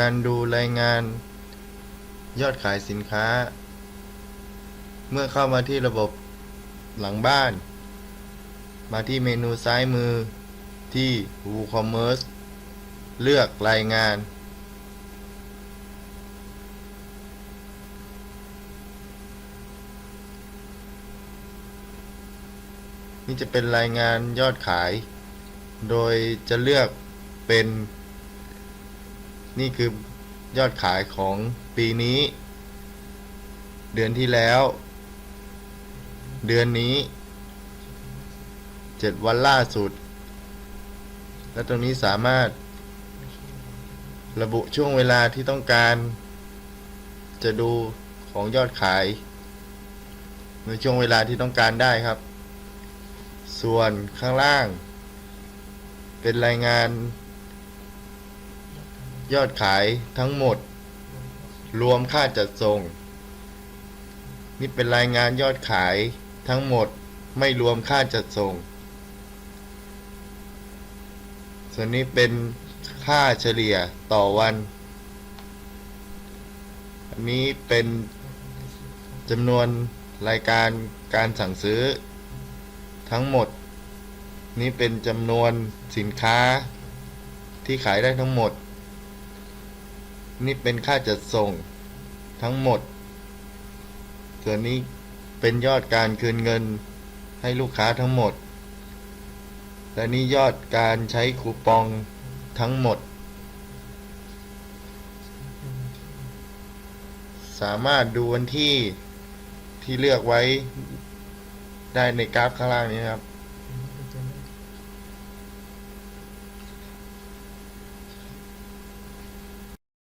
การดูรายงาน ยอดขายสินค้า เมื่อเข้ามาที่ระบบหลังบ้าน มาที่เมนูซ้ายมือที่ WooCommerce เลือกรายงาน นี่จะเป็นรายงานยอดขาย โดยจะเลือกเป็น นี่คือยอดขายของปีนี้ เดือนที่แล้ว เดือนนี้เจ็ดวันล่าสุด และตรงนี้สามารถ ระบุช่วงเวลาที่ต้องการ จะดูของยอดขาย ในช่วงเวลาที่ต้องการได้ครับ ส่วนข้างล่าง เป็นรายงาน ยอดขายทั้งหมด รวมค่าจัดส่ง นี่เป็นรายงานยอดขายทั้งหมดไม่รวมค่าจัดส่ง ส่วนนี้เป็นค่าเฉลี่ยต่อวัน อันนี้เป็นจำนวนรายการการสั่งซื้อ ทั้งหมด นี่เป็นจำนวนสินค้าที่ขายได้ทั้งหมด นี่เป็นค่าจัดส่งทั้งหมด ส่วนนี้เป็นยอดการคืนเงินให้ลูกค้าทั้งหมด และนี่ยอดการใช้คูปองทั้งหมด สามารถดูวันที่ที่เลือกไว้ได้ในกราฟข้างล่างนี้ครับ